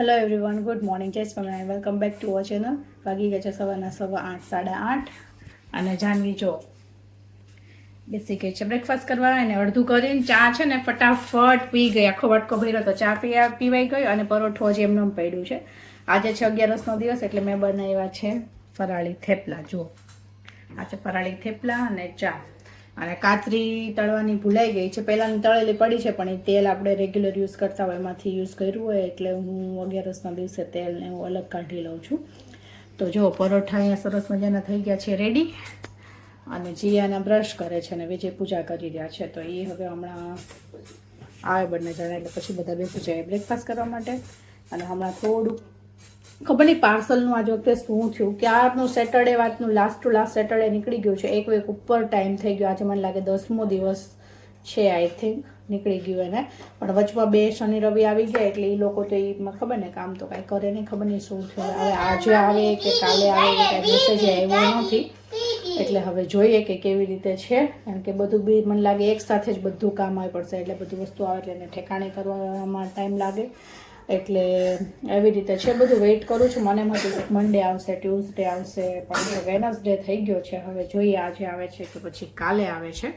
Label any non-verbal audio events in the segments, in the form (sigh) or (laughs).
Hello everyone good morning જય Swaminarayan welcome back to our channel વાગી ગયા છે સવારના સવા આઠ, સાડા આઠ. અને જાનવી, જો બેસી ગઈ છે બ્રેકફાસ્ટ કરવા અને અડધું કરીને ચા છે ને ફટાફટ પી ગઈ. આખો વટકો ભર્યો તો ચા પીવા પીવાઈ ગયો અને પરોઠો હજી એમનો એમ પડ્યું છે. આજે છે અગિયારસનો દિવસ એટલે મેં બનાવ્યા છે ફરાળી થેપલા. જુઓ. આ છે ફરાળી થેપલા અને ચા. અને કાતરી તળવાની ભૂલાઈ ગઈ છે. પહેલાંની તળેલી પડી છે, પણ એ તેલ આપણે રેગ્યુલર યુઝ કરતા હોય, એમાંથી યુઝ કર્યું હોય, એટલે હું અગિયારસના દિવસે તેલને હું અલગ કાઢી લઉં છું. તો જો, પરોઠા અહીંયા સરસ મજાના થઈ ગયા છે રેડી અને જીયાના બ્રશ કરે છે અને વિજય પૂજા કરી રહ્યા છે, તો એ હવે હમણાં આવે બંને જણા, એટલે પછી બધા બેસી જાય બ્રેકફાસ્ટ કરવા માટે. અને હમણાં થોડુંક ખબર નહીં પાર્સલનું આજ વખતે શું થયું ક્યારનું સેટરડે વાતનું લાસ્ટ ટુ લાસ્ટ સેટરડે નીકળી ગયું છે. એક વીક ઉપર ટાઈમ થઈ ગયો. આજે મને લાગે દસમો દિવસ છે આઈ થિંક નીકળી ગયું એને. પણ વચમાં બે શનિ રવિ આવી ગયા, એટલે એ લોકો તો એમાં ખબર ને કામ તો કાંઈ કરે નહીં, ખબર નહીં શું થયું. હવે આજે આવે કે કાલે આવે કે કાંઈ મેસેજ આવ્યો નથી. એટલે હવે જોઈએ કે કેવી રીતે છે. કારણ કે બધું બી મને લાગે એક સાથે જ બધું કામ આવી પડશે, એટલે બધું વસ્તુ આવે એટલે એને ઠેકાણે કરવામાં ટાઈમ લાગે. એટલે એવી રીતે છે. બધું વેઇટ કરું છું. મને એમ હતું મંડે આવશે ટ્યુઝડે આવશે પણ વેનસડે થઈ ગયો છે. હવે જોઈએ આજે આવે છે કે પછી કાલે આવે છે.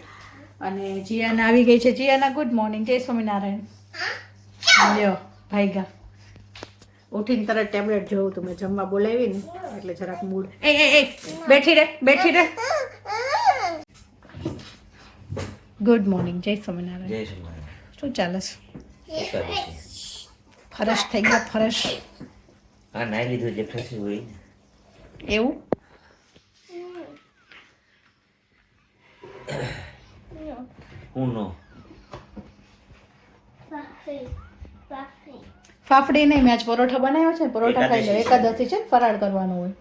અને જીયાના આવી ગઈ છે. જીયાના ગુડ મોર્નિંગ જય સ્વામિનારાયણ. લ્યો ભાઈગા. ઉઠીને તરત ટેબ્લેટ જોઉં તું મેં જમવા બોલાવી ને એટલે જરાક મૂડ એ એ એ બેઠી રે બેઠી રે. ગુડ મોર્નિંગ જય સ્વામિનારાયણ. જય સ્વામિનારાયણ. શું ચાલે છે? ફરશ થઈ ગયા ફરશ આ નાઈ લીધું જે ફસી હોય એવું? હું નો? ફાફડી નહીં મેં આજ પરોઠા બનાવ્યો છે ને, પરોઠા ખાઈ લો. એકાદશી છે ફરાળ કરવાનું હોય.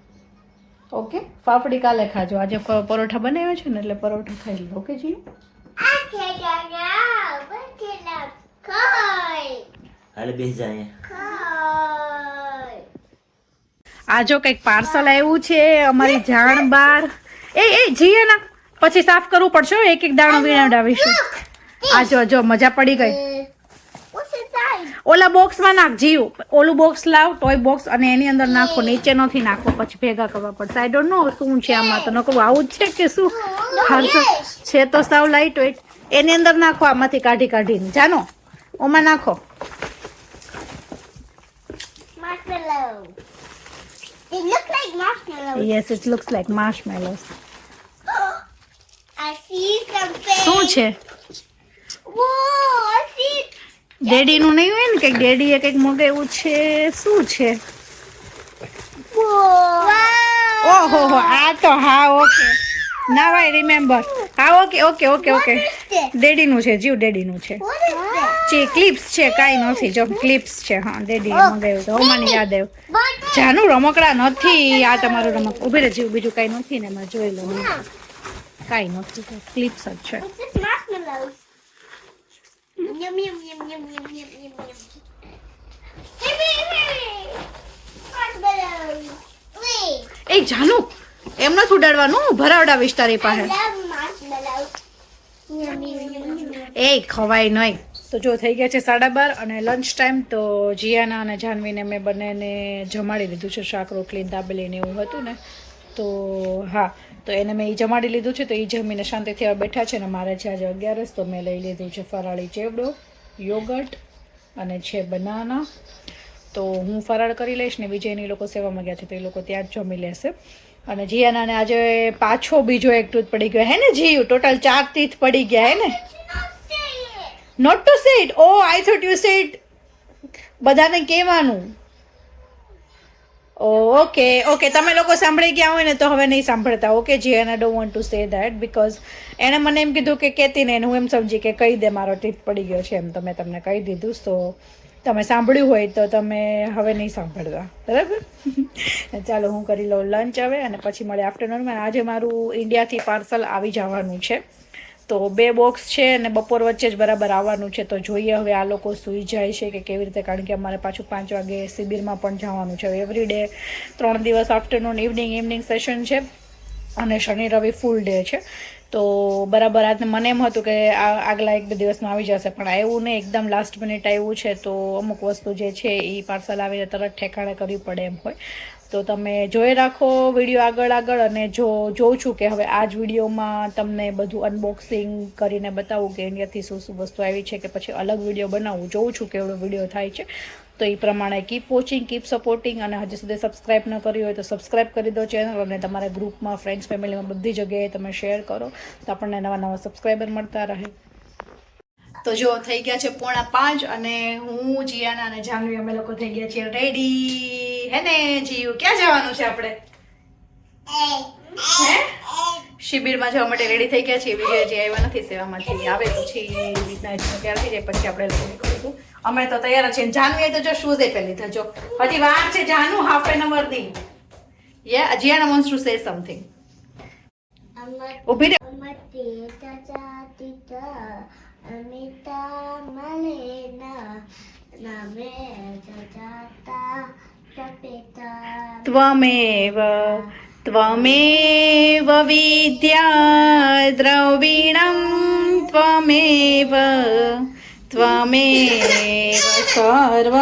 ઓકે? ફાફડી કાલે ખાજો. આજે પરોઠા બનાવ્યો છે ને એટલે પરોઠા ખાઈ લો. ઓકે જી હાલે બેસી જા અહીંયા આ જો કંઈક પાર્સલ આવ્યું છે અમારી જાણ બાર. એ એ જીએ ના. પછી સાફ કરવું પડશે એક એક દાણો વીણાવડાવીશું આ જો જો મજા પડી ગઈ. ઓલા બોક્સમાં નાખ જીવ. ઓલું બોક્સ લાવ ટોય બોક્સ અને એની અંદર નાખો નીચે નથી નાખો પછી ભેગા કરવા પડશે. આઈ ડોન્ટ નો શું છે આમાં તો નકરું આવું જ છે કે શું? હાલશે. છે તો સાવ લાઈટ વેટ એની અંદર નાખો આમાંથી કાઢી કાઢીને. જાનો ઓમાં નાખો. Marshmallow. They look like marshmallows. Yes, it looks like marshmallows. I see something. શું છે Whoa, I see. ડેડીનું નહીં હોય ને કંઈક ડેડીએ કંઈક મગાવ્યું છે શું છે. ઓહો હો આ તો હા ઓકે નાવ આઈ રિમેમ્બર હા okay okay okay okay What નું છે જીવ છે What is this? જે ક્લિપ્સ છે કાંઈ નથી. જો ક્લિપ્સ છે હા દેદી મંગાવ્યું તો મને યાદ આવ્યું જાનું રમકડા નથી આ તમારું રમક ઊભી રહે જીવ બીજું કાંઈ નથી ને એમાં જોઈ લઉં કાંઈ નથી ક્લિપ્સ જ છે. એ જાનુ એમ નથી ઉડાડવાનું? ભરાવડા વિસ્તારી એ પાસે. એ ખવાય નહીં. તો જો થઈ ગયા છે સાડા બાર અને લંચ ટાઈમ તો જીયાના અને જાનવીને મેં બંનેને જમાડી લીધું છે શાક, રોટલી દાબેલીને એવું હતું ને. તો હા, તો એને મેં એ જમાડી લીધું છે તો એ જમીને શાંતિથી હવે બેઠા છે ને મારે છે આજે અગિયારસ, તો મેં લઈ લીધું છે ફરાળી ચેવડો યોગર્ટ અને છે બનાના તો હું ફરાળ કરી લઈશ ને વિજયની લોકો સેવામાં ગયા છે તો એ લોકો ત્યાં જ જમી લેશે. અને જીયાનાને આજે પાછો બીજો એક ટૂથ પડી ગયો. હે ને જીયું? ટોટલ ચાર તીથ પડી ગયા, હે ને. Not to say it oh I thought you say it બધાને કહેવાનું. ઓકે ઓકે તમે લોકો સાંભળી ગયા હોય ને તો હવે નહીં સાંભળતા. Okay G and I don't want to say that because એણે મને એમ કીધું કે કહેતી ને હું એમ સમજી કે કહી દે, મારો ટીપ પડી ગયો છે એમ. તો મેં તમને કહી દીધું તો તમે સાંભળ્યું હોય તો તમે હવે નહીં સાંભળતા. બરાબર? (laughs) ચાલો, હું કરી લઉં લંચ હવે અને પછી મળે આફ્ટરનૂનમાં આજે મારું ઇન્ડિયાથી પાર્સલ આવી જવાનું છે. તો બે બોક્સ છે અને બપોર વચ્ચે જ બરાબર આવવાનું છે. તો જોઈએ હવે આ લોકો સૂઈ જાય છે કે કેવી રીતે? કારણ કે અમારે પાછું પાંચ વાગે શિબિરમાં પણ જવાનું છે. એવરી ડે ત્રણ દિવસ આફ્ટરનૂન ઇવનિંગ ઇવનિંગ સેશન છે અને શનિ, રવિ ફૂલ ડે છે. તો બરાબર આજે મને એમ હતું કે આ આગલા એક બે દિવસમાં આવી જશે. પણ આવ્યું નહીં, એકદમ લાસ્ટ મિનિટ આવ્યું છે તો અમુક વસ્તુ જે છે એ પાર્સલ આવીને તરત ઠેકાણે કરવી પડે એમ હોય. તો તમે જોઈ રાખો વીડિયો આગળ આગળ અને જો જોઉં છું કે હવે આ જ વિડીયોમાં તમને બધું અનબોક્સિંગ કરીને બતાવું કે ઇન્ડિયાથી શું શું વસ્તુ આવી છે કે પછી અલગ વીડિયો બનાવું. જોઉં છું કેવડો વીડિયો થાય છે. તો એ પ્રમાણે કીપ વોચિંગ કીપ સપોર્ટિંગ અને હજી સુધી સબસ્ક્રાઇબ ન કરી હોય તો સબસ્ક્રાઇબ કરી દો ચેનલ અને તમારા ગ્રુપમાં ફ્રેન્ડ્સ ફેમિલીમાં બધી જગ્યાએ તમે શેર કરો તો આપણને નવા નવા સબસ્ક્રાઈબર મળતા રહે. તો જો થઈ ગયા છે પોણા પાંચ અને હું, જીયાના અને જાનવી અમે લોકો થઈ ગયા છીએ રેડી હે ને જીયુ ક્યાં જવાનું છે આપણે? હે? શિબિરમાં જવા માટે રેડી થઈ ગયા છીએ. બીજા જે આવ્યા નથી સેવામાંથી આવે પછી રીતના તૈયાર થઈ જાય પછી આપણે લોકો નીકળીશું. અમે તો તૈયાર છીએ. જાનવી તો જો શૂઝ એ પહેલી થજો હજી વાર છે. જાનુ half an અવરની. Yeah Jiyana wants to say something ઊભી રહે. ત્વમેવ ત્વમેવ વિદ્યા દ્રવિણમ ત્વમેવ ત્વમેવ સર્વ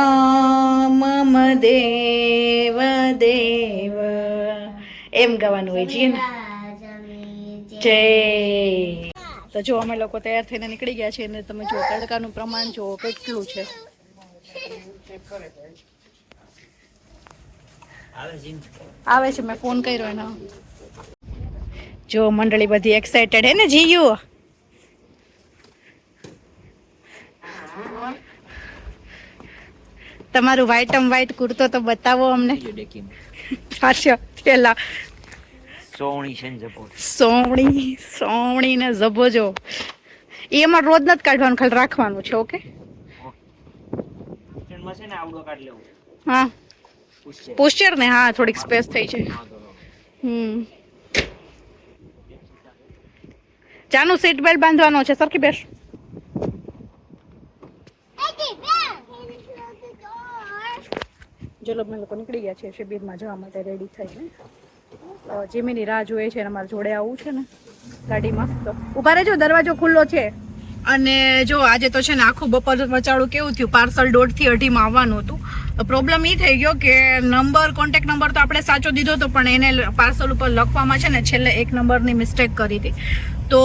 મમ દેવ દેવ એમ ગાવાનું હોય છે જય તો જો અમે લોકો તૈયાર થઈને નીકળી ગયા છીએ ને તમે જો તડકાનું પ્રમાણ જો કેટલું છે આવે છે. મેં ફોન કર્યો એનો. જો મંડળી બધી એક્સાઇટેડ હે ને જીયુ? તમારું વ્હાઈટ એમ વ્હાઈટ કુર્તો તો બતાવો અમને. પેલા. સોવણી છે સોવણી સોમણી ને જબો જો. એ એમાં રોજ નથી કાઢવાનું ખાલી રાખવાનું છે ઓકે? હા. પોસ્ચર ને, હા, થોડીક સ્પેસ થઈ છે. હમ. ચાનું સીટ બેલ્ટ બાંધવાનો છે, સરખી બેસ. ચલો અમે લોકો નીકળી ગયા છીએ શિબિરમાં જવા માટે રેડી થઈને જીમીની રાહ જોઈએ છે અમારે જોડે આવવું છે ને ગાડીમાં. તો ઊભા રહેજો, દરવાજો ખુલ્લો છે. અને જો આજે તો છે ને આખું બપોર વચાડું કેવું થયું? પાર્સલ દોઢથી અઢીમાં આવવાનું હતું. પ્રોબ્લેમ એ થઈ ગયો કે નંબર કોન્ટેક નંબર તો આપણે સાચો દીધો હતો પણ એને પાર્સલ ઉપર લખવામાં છે ને છેલ્લે એક નંબરની મિસ્ટેક કરી હતી. તો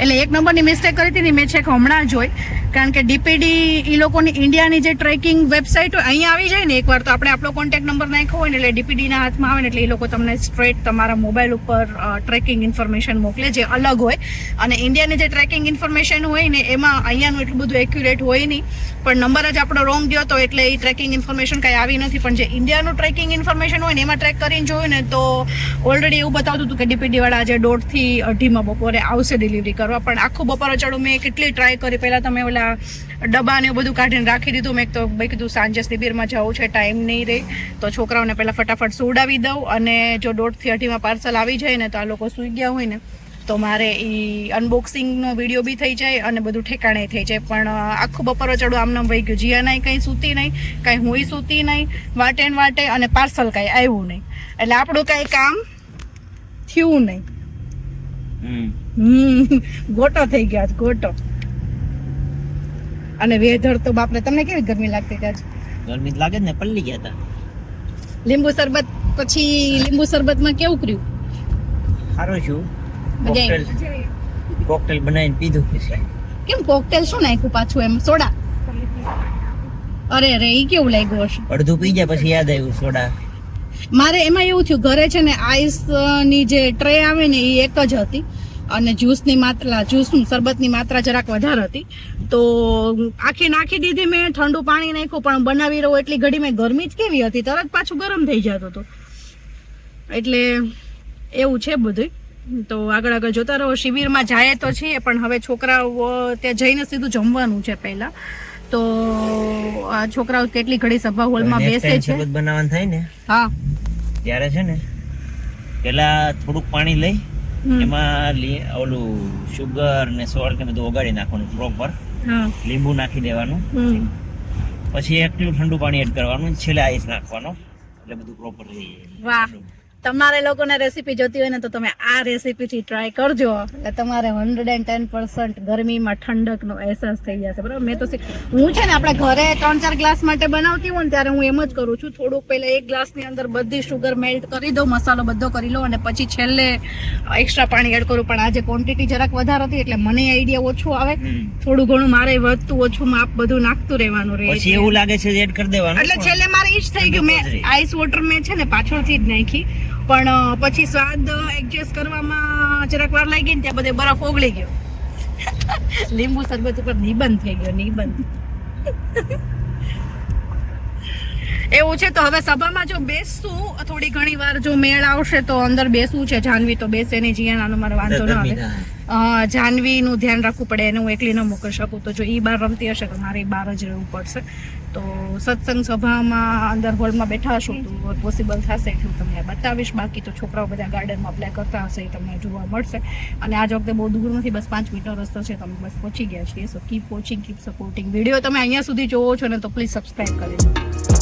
એટલે એક નંબરની મિસ્ટેક કરી હતી ને મેં છેક હમણાં જોઈ. કારણ કે ડીપીડી એ લોકોની ઇન્ડિયાની જે ટ્રેકિંગ વેબસાઇટ હોય અહીંયા આવી જાય ને એકવાર તો આપણે આપણો કોન્ટેક્ટ નંબર નાખ્યો હોય ને એટલે ડીપીડીના હાથમાં આવે ને એટલે એ લોકો તમને સ્ટ્રેટ તમારા મોબાઈલ ઉપર ટ્રેકિંગ ઇન્ફોર્મેશન મોકલે, જે અલગ હોય. અને ઇન્ડિયાની જે ટ્રેકિંગ ઇન્ફોર્મેશન હોય ને એમાં અહીંયાનું એટલું બધું એક્યુરેટ હોય નહીં. પણ નંબર જ આપણો રોંગ ગયો તો એટલે એ ટ્રેકિંગ ઇન્ફોર્મેશન કાંઈ આવી નથી. પણ જે ઇન્ડિયાનું ટ્રેકિંગ ઇન્ફોર્મેશન હોય ને એમાં ટ્રેક કરીને જોયું ને તો ઓલરેડી એવું બતાવતું હતું કે ડીપીડીવાળા આજે દોઢથી અઢીમાં બપોરે આવશે ડિલિવરી કરવા. પણ આખું બપોર ચડું મેં કેટલી ટ્રાય કરી. પહેલાં તમે ઓલા ડબ્બા ને એવું બધું કાઢીને રાખી દીધું. મેં તો ભાઈ કીધું સાંજે શિબિરમાં જવું છે ટાઈમ નહીં રહે. તો છોકરાઓને પહેલાં ફટાફટ સુવડાવી દઉં અને જો દોઢથી અઢીમાં પાર્સલ આવી જાય ને તો આ લોકો સૂઈ ગયા હોય ને, તો મારે એ અનબોક્સિંગનો વીડિયો બી થઈ જાય અને બધું ઠેકાણે થઈ જાય. પણ આખું બપોરે ચડું આમનામ વહી ગયું. જીયા નહીં કંઈ સૂતી નહીં, કાંઈ હુંય સૂતી નહીં વાટે ને વાટે અને પાર્સલ કાંઈ આવ્યું નહીં. એટલે આપણું કાંઈ કામ થયું નહીં. હમ ગોટો થઈ ગયો છે, ગોટો. અને વેધર તો બાપરે તમને કેવી ગરમી લાગતી હતી આજે? ગરમી લાગે ને પલ્લી ગયા હતા. લીંબુ શરબત પછી લીંબુ શરબતમાં કેવું કર્યું? સારું છું કોકટેલ કોકટેલ બનાવીને પીધું પછી કેમ કોકટેલ શું નાખ્યું પાછું એમ? સોડા? અરે અરે ઈ કેવું લાગ્યું હશે? અડધું પી ગયા પછી યાદ આવ્યું સોડા. મારે એમાં એવું થયું ઘરે છે ને આઈસની જે ટ્રે આવે ને એ એક જ હતી. અને જ્યુસની માત્રા જ્યુસનું શરબતની માત્રા જરાક વધારે હતી. તો આખી નાખી દીધી મેં ઠંડુ પાણી નાખ્યું પણ બનાવી રહું એટલી ઘડી મેં ગરમી જ કેવી હતી? તરત પાછું ગરમ થઈ જતું હતું. એટલે એવું છે બધું તો આગળ આગળ જોતા રહો શિબિરમાં જાય તો છીએ પણ હવે છોકરાઓ ત્યાં જઈને સીધું જમવાનું છે પહેલાં. તો આ છોકરાઓ કેટલી ઘડી સભા હોલમાં બેસે છે. બનાવવાનું થાય ને હા. ત્યારે છે ને પેલા થોડુંક પાણી લઈ. એમાં ઓલું સુગર ને સોલ્ટ ને બધું ઓગાળી નાખવાનું પ્રોપર લીંબુ નાખી દેવાનું. પછી એકલું ઠંડુ પાણી એડ કરવાનું. છેલ્લે આઈસ નાખવાનો. એટલે બધું પ્રોપર થઈ જાય. તમારે લોકોને રેસીપી જોતી હોય ને તો તમે આ રેસીપીથી ટ્રાય કરજો. એટલે તમારે હંડ્રેડ એન્ડ ટેન પર્સન્ટ ગરમીમાં ઠંડકનો અહેસાસ થઈ જશે. બરાબર? મેં તો હું છે ને આપણે ઘરે ત્રણ ચાર ગ્લાસ માટે બનાવતી હોય ને ત્યારે હું એમ જ કરું છું થોડુંક પહેલાં એક ગ્લાસની અંદર બધી શુગર મેલ્ટ કરી દઉં મસાલો બધો કરી લઉં અને પછી છેલ્લે એક્સ્ટ્રા પાણી એડ કરું. પણ આજે ક્વોન્ટિટી જરાક વધારે હતી એટલે મને આઈડિયા ઓછું આવે. થોડું ઘણું મારે વધતું ઓછું માપ બધું નાખતું રહેવાનું રહે પછી એવું લાગે છે એડ કરી દેવાનું એટલે છેલ્લે મારે એ જ થઈ ગયું. મેં આઈસ વોટર મેં છે ને પાછળથી જ નાખી. પણ પછી સ્વાદ એડજસ્ટ કરવામાં જરાક વાર લાગી ને ત્યાં બધે બરફ ઓગળી ગયો. લીંબુ શરબત ઉપર નિબંધ થઈ ગયો નિબંધ. એવું છે તો હવે સભામાં જો બેસશું થોડી ઘણી વાર જો મેળ આવશે તો અંદર બેસવું છે જાનવી તો બેસે નહીં જીયાનાનો મારો વાંધો ન આવે. જાનવીનું ધ્યાન રાખવું પડે એને હું એકલી ન મોકલી શકું તો જો એ બાર રમતી હશે તો મારે બાર જ રહેવું પડશે. તો સત્સંગ સભામાં અંદર હોલમાં બેઠા હશો તો પોસિબલ થશે એટલું તમને બતાવીશ. બાકી તો છોકરાઓ બધા ગાર્ડનમાં અપ્લાય કરતા હશે એ તમને જોવા મળશે. અને આજ વખતે બહુ દૂર નથી, બસ પાંચ મિનિટનો રસ્તો છે, તમે બસ પહોંચી ગયા છીએ. So keep watching keep supporting video તમે અહીંયા સુધી જોવો છો ને તો પ્લીઝ સબસ્ક્રાઈબ કરી દો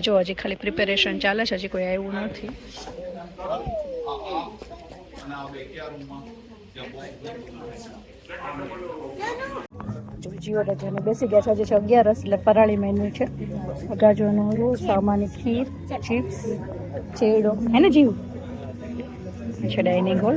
હોલમાં જો હજી ખાલી પ્રિપેરેશન ચાલે છે હજી કોઈ આવ્યું નથી. જો જીઓ રજાને બેસી ગયા છે હજી છે અગિયારસ એટલે પરાળી મેન્યુ છે. ગાજરનો હલવો સામાન્ય ખીર ચિપ્સ ચેડો. હે ને જીવ? છે dining hall.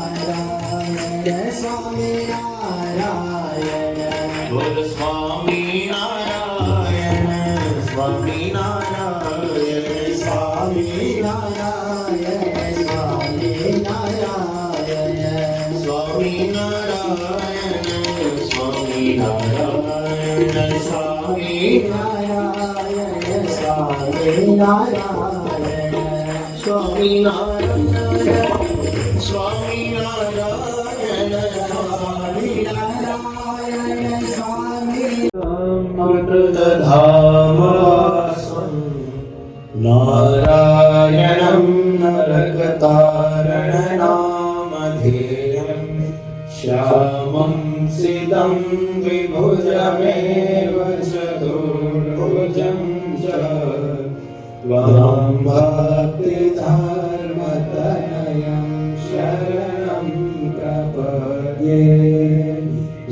Narayana Swami Narayana Swami Narayana Swami Narayana Swami Narayana Swami Narayana Swami അമൃതധാമവാസം നാരായണം നരകതാരണ നാമധേയം ശ്യാമം सिदं द्विभुजमेव चतुर्भुजं च त्वां भक्तिधर्मतनयं शरणं प्रपद्ये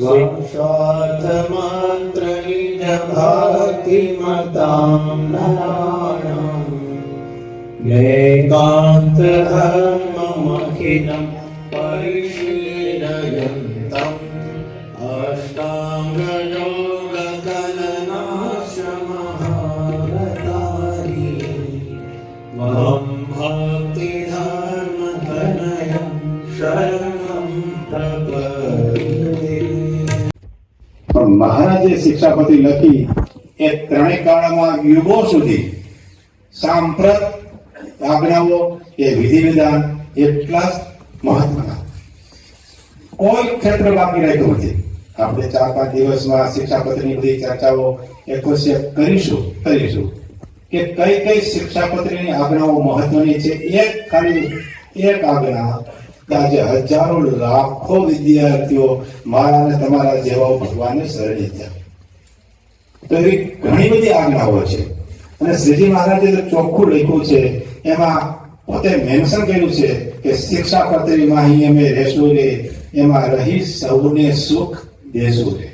वाक्षार्थमात्रनिजभक्तिमतां नराणां नैकान्तधर्ममखिलम् મહારાજે શિક્ષાપતિ લખી એ ત્રણેય કાળમાં યુગો સુધી સાંપ્રત આજ્ઞાઓ એ વિધિ વિધાન એટલા જ મહત્વના. કોઈ ક્ષેત્ર બાકી રહેતું નથી. આપણે ચાર પાંચ દિવસમાં શિક્ષાપત્રની બધી ચર્ચાઓ એકોશે કરીશું? કરીશું. કે કઈ કઈ શિક્ષાપત્રીની આજ્ઞાઓ મહત્વની છે? એક ખાલી, એક આજ્ઞા આજે હજારો લાખો વિદ્યાર્થીઓ મારા અને તમારા જેવા ભગવાનને શરણે થયા. તો એવી ઘણી બધી આજ્ઞાઓ છે. અને શ્રીજી મહારાજે તો ચોખ્ખું લખ્યું છે, એમાં પોતે મેન્શન કર્યું છે કે શિક્ષાપત્રીમાં અહીં અમે રહેશું એમાં રહી સૌને સુખ રે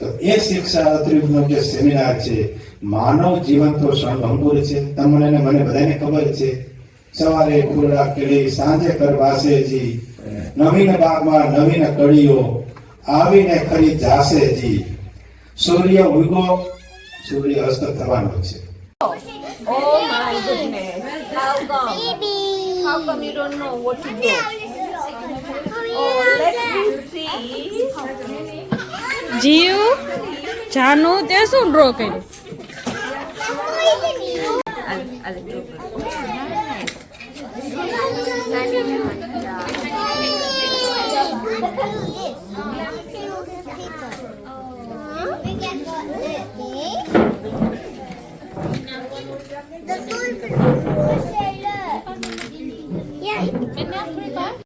તો એ શિક્ષાત્રીનો જે સેમિનાર છે, માનવ જીવન તો ક્ષણભંગુર છે તમને અને મને બધાને ખબર છે, સવારે ખુરડા કેળી, સાંજે કરવાસેજી નવીન બાગમાં નવીન કળીઓ આવીને ખરી જાસેજી સૂર્ય ઉગો, સૂર્ય અસ્ત થવાનો છે Oh my goodness. How come? How come you don't know what to do? જીવ જાનુ તે શું ડ્રો કર્યું Yeah.